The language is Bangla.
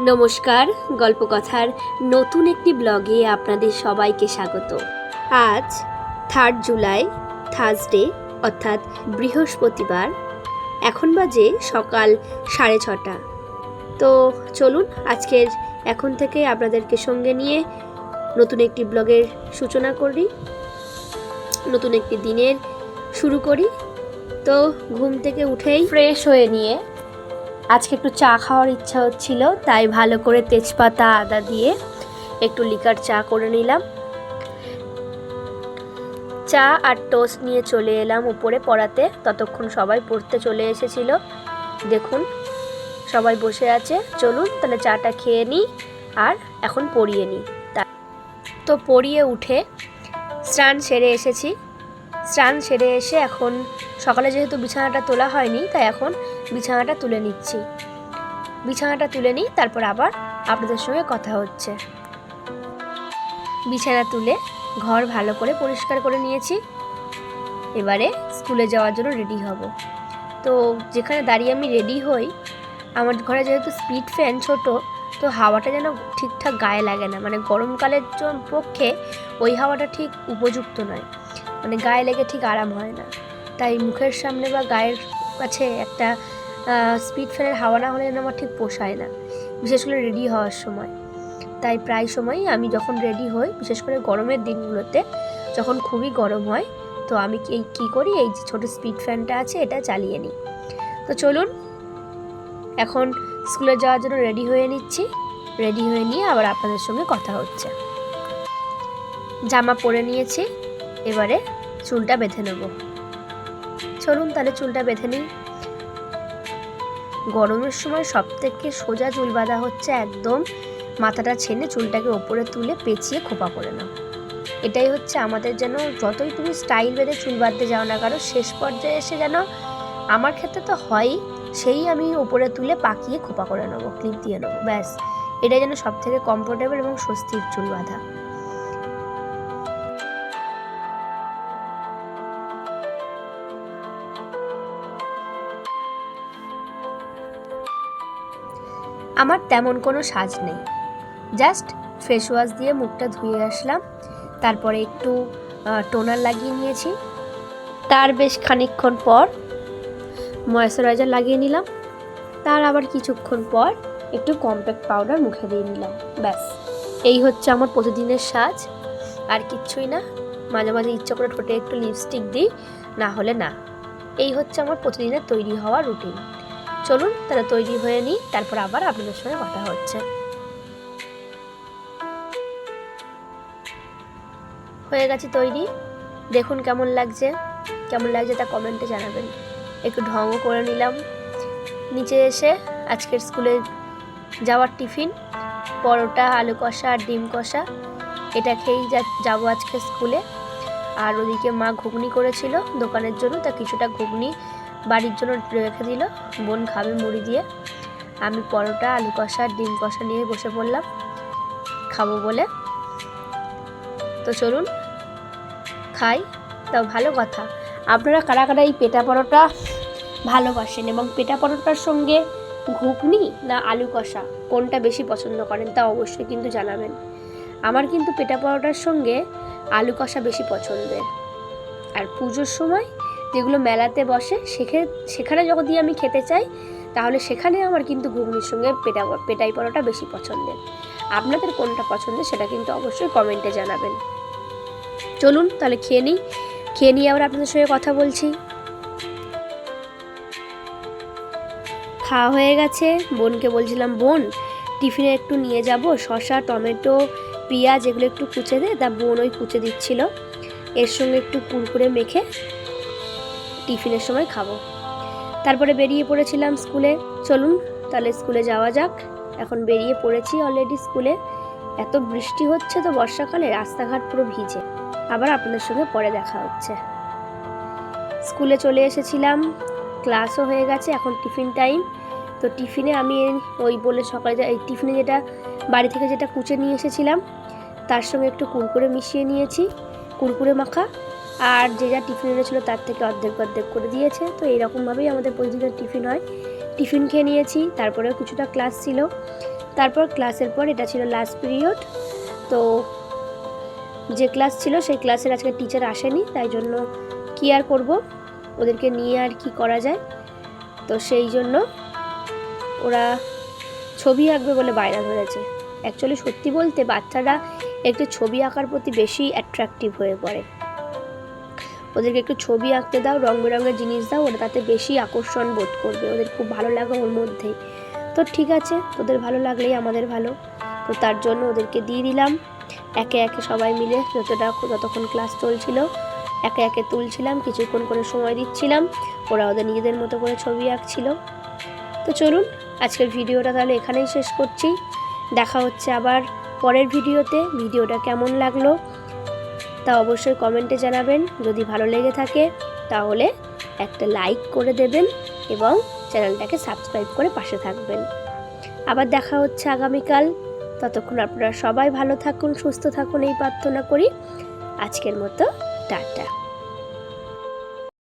নমস্কার, গল্পকথার নতুন একটি ব্লগে আপনাদের সবাইকে স্বাগত। আজ থার্ড জুলাই থার্সডে অর্থাৎ বৃহস্পতিবার, এখন বাজে সকাল সাড়ে ছটা। তো চলুন, আজকের এখন থেকে আপনাদেরকে সঙ্গে নিয়ে নতুন একটি ব্লগের সূচনা করি, নতুন একটি দিনের শুরু করি। তো ঘুম থেকে উঠেই ফ্রেশ হয়ে নিয়ে আজকে একটু চা খাওয়ার ইচ্ছা হচ্ছিল, তাই ভালো করে তেজপাতা, আদা দিয়ে একটু লিকার চা করে নিলাম। চা আর টোস্ট নিয়ে চলে এলাম উপরে পড়াতে, ততক্ষণ সবাই পড়তে চলে এসেছিল। দেখুন, সবাই বসে আছে। চলুন, তাহলে চাটা খেয়ে নিই আর এখন পড়িয়ে নিই। তা তো পড়িয়ে উঠে স্নান সেরে এসেছি। স্নান সেরে এসে এখন সকালে যেহেতু বিছানাটা তোলা হয়নি, তাই এখন বিছানাটা তুলে নিচ্ছি। বিছানাটা তুলে নিই, তারপর আবার আপনাদের সঙ্গে কথা হচ্ছে। বিছানা তুলে ঘর ভালো করে পরিষ্কার করে নিয়েছি। এবারে স্কুলে যাওয়ার জন্য রেডি হব। তো যেখানে দাঁড়িয়ে আমি রেডি হই, আমার ঘরে যেহেতু স্পিড ফ্যান ছোট, তো হাওয়াটা যেন ঠিকঠাক গায়ে লাগে না। মানে গরমকালের জ- পক্ষে ওই হাওয়াটা ঠিক উপযুক্ত নয়। মানে গায়ে লেগে ঠিক আরাম হয় না। তাই মুখের সামনে বা গায়ের কাছে একটা স্পিড ফ্যানের হাওয়া না হলে আমার ঠিক পোষায় না। বিশেষ করে রেডি হওয়ার সময়। তাই প্রায় সময়ই আমি যখন রেডি হই, বিশেষ করে গরমের দিনগুলোতে, যখন খুবই গরম হয়, তো আমি কি কী করি? এই যে ছোটো স্পিড ফ্যানটা আছে, এটা চালিয়ে নিই। তো চলুন, এখন স্কুলে যাওয়ার জন্য রেডি হয়ে নিচ্ছি। রেডি হয়ে নিয়ে আবার আপনাদের সঙ্গে কথা হচ্ছে। জামা পরে নিয়েছি, এবারে চুলটা বেঁধে নেব। চলুন তাহলে চুলটা বেঁধে নিই। গরমের সময় সব থেকে সোজা চুল বাঁধা হচ্ছে একদম মাথাটা ছেনে চুলটাকে ওপরে তুলে পেঁচিয়ে খোপা করে নাও। এটাই হচ্ছে আমাদের যেন যতই তুমি স্টাইল বেঁধে চুল বাঁধতে যাও না কারও শেষ পর্যায়ে এসে যেন আমার ক্ষেত্রে তো হয়ই সেই আমি ওপরে তুলে পাকিয়ে খোপা করে নেব ক্লিপ দিয়ে নেব, ব্যাস। এটাই যেন সব থেকে কমফোর্টেবল এবং স্বস্তির চুল বাঁধা। আমার তেমন কোনো সাজ নেই। জাস্ট ফেস ওয়াশ দিয়ে মুখটা ধুয়ে আসলাম, তারপরে একটু টোনার লাগিয়ে নিয়েছি। তার বেশ খানিকক্ষণ পর ময়েশ্চারাইজার লাগিয়ে নিলাম। তার আবার কিছুক্ষণ পর একটু কম্প্যাক্ট পাউডার মুখে দিয়ে নিলাম, ব্যাস। এই হচ্ছে আমার প্রতিদিনের সাজ, আর কিচ্ছুই না। মাঝে মাঝে ইচ্ছা করে ঠোঁটে একটু লিপস্টিক দিই, না হলে না। এই হচ্ছে আমার প্রতিদিনের তৈরি হওয়া রুটিন চলুন, তাহলে তৈরি হয়ে নিই, তারপর আবার আপনাদের সঙ্গে কথা হচ্ছে। হয়ে গেছে তৈরি। দেখুন কেমন লাগছে। কেমন লাগছে তা কমেন্টে জানাবেন। একটু ঢঙও করে নিলাম। নিচে এসে আজকের স্কুলে যাওয়ার টিফিন, পরোটা, আলু কষা আর ডিম কষা। এটা খেয়েই যাব আজকে স্কুলে। আর ওদিকে মা ঘুগনি করেছিল। দোকানের জন্য তা কিছুটা ঘুগনি বাড়ির জন্য রেখে দিল। বোন খাবে মুড়ি দিয়ে। আমি পরোটা, আলু কষা, ডিম কষা নিয়ে বসে পড়লাম। খাব বলে। তো চলুন, খাই। তাও ভালো কথা। আপনারা কারা কারা এই পেটা পরোটা ভালোবাসেন এবং পেটা পরোটার সঙ্গে ঘুগনি না আলু কষা, কোনটা বেশি পছন্দ করেন তা অবশ্যই কিন্তু জানাবেন। আমার কিন্তু পেটা পরোটার সঙ্গে আলু কষা বেশি পছন্দের। আর পুজোর সময় যেগুলো মেলাতে বসে সেখানে সেখানে যদি আমি খেতে চাই, তাহলে সেখানে আমার কিন্তু ঘুগনির সঙ্গে পেটা, পেটাই পরোটা বেশি পছন্দের। আপনাদের কোনটা পছন্দের সেটা কিন্তু অবশ্যই কমেন্টে জানাবেন। চলুন, তাহলে খেয়ে নিই। খেয়ে নিয়ে আবার আপনাদের সঙ্গে কথা বলছি। খাওয়া হয়ে গেছে। বোনকে বলছিলাম, বোন, টিফিনে একটু নিয়ে যাব। শসা, টমেটো, পেঁয়াজ, এগুলো একটু কুচে দে। তা বোন ওই কুচে দিচ্ছিল। এর সঙ্গে একটু কুরকুরে মেখে টিফিনের সময় খাব। তারপরে বেরিয়ে পড়েছিলাম স্কুলে। চলুন, তাহলে স্কুলে যাওয়া যাক। এখন বেরিয়ে পড়েছি অলরেডি স্কুলে। এত বৃষ্টি হচ্ছে তো বর্ষাকালে, রাস্তাঘাট পুরো ভিজে। আবার আপনাদের সঙ্গে পরে দেখা হচ্ছে। স্কুলে চলে এসেছিলাম। ক্লাসও হয়ে গেছে, এখন টিফিন টাইম তো টিফিনে আমি ওই বলে সকালে এই টিফিনে যেটা, বাড়ি থেকে যেটা কুচে নিয়ে এসেছিলাম, তার সঙ্গে একটু কুরকুরে মিশিয়ে নিয়েছি। কুরকুরে মাখা আর যে যা টিফিন এনেছিল তার থেকে অর্ধেক অর্ধেক করে দিয়েছে। তো এইরকমভাবেই আমাদের প্রতিদিনের টিফিন হয়। টিফিন খেয়ে নিয়েছি, তারপরেও কিছুটা ক্লাস ছিল। তারপর ক্লাসের পর এটা ছিল লাস্ট পিরিয়ড তো যে ক্লাস ছিল সেই ক্লাসের আজকে টিচার আসেনি, তাই জন্য কি আর করব? ওদেরকে নিয়ে আর কি করা যায়? তো সেই জন্য ওরা ছবি আঁকবে বলে বায়না ধরেছে অ্যাকচুয়ালি সত্যি বলতে বাচ্চারা একটু ছবি আঁকার প্রতি বেশি অ্যাট্রাকটিভ হয়ে পড়ে। ওদেরকে একটু ছবি আঁকতে দাও রং বেরঙের জিনিস দাও, ওরা তাতে বেশি আকর্ষণ বোধ করবে। ওদের খুব ভালো লাগে ওর মধ্যেই তো ঠিক আছে, তোদের ভালো লাগলেই আমাদের ভালো। তো তার জন্য ওদেরকে দিয়ে দিলাম। একে একে সবাই মিলে যতটা যতক্ষণ ক্লাস চলছিল, একে একে তুলছিলাম, কিছুক্ষণ করে সময় দিচ্ছিলাম। ওরা ওদের নিজেদের মতো করে ছবি আঁকছিল। তো চলুন, আজকের ভিডিওটা তাহলে এখানেই শেষ করছি। দেখা হচ্ছে আবার পরের ভিডিওতে। ভিডিওটা কেমন লাগল? তা অবশ্যই কমেন্টে জানাবেন। যদি ভালো লেগে থাকে, তাহলে একটা লাইক করে দেবেন এবং চ্যানেলটাকে সাবস্ক্রাইব করে পাশে থাকবেন। আবার দেখা হচ্ছে আগামীকাল। ততক্ষণ আপনারা সবাই ভালো থাকুন, সুস্থ থাকুন, এই প্রার্থনা করি। আজকের মতো, টাটা।